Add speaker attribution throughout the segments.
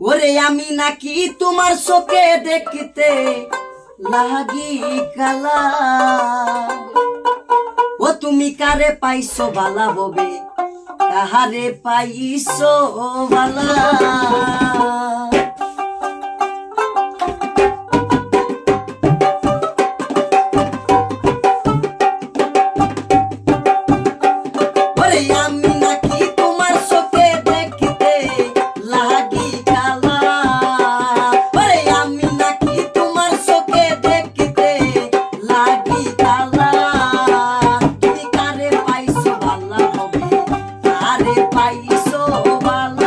Speaker 1: ওরে আমি নাকি তোমার চোখে দেখতে লাগি কালা? ও তুমি কারে পাইছো বালা ববে? কাহারে পাইছো বালা? পাইছো ভালো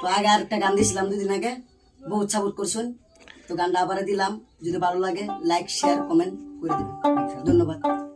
Speaker 1: তো আগে আর একটা গান দিয়েছিলাম দুদিন আগে। বহুত সাপোর্ট করছেন। তো গানটা আবার দিলাম। যদি ভালো লাগে লাইক শেয়ার কমেন্ট করে দেবেন। ধন্যবাদ।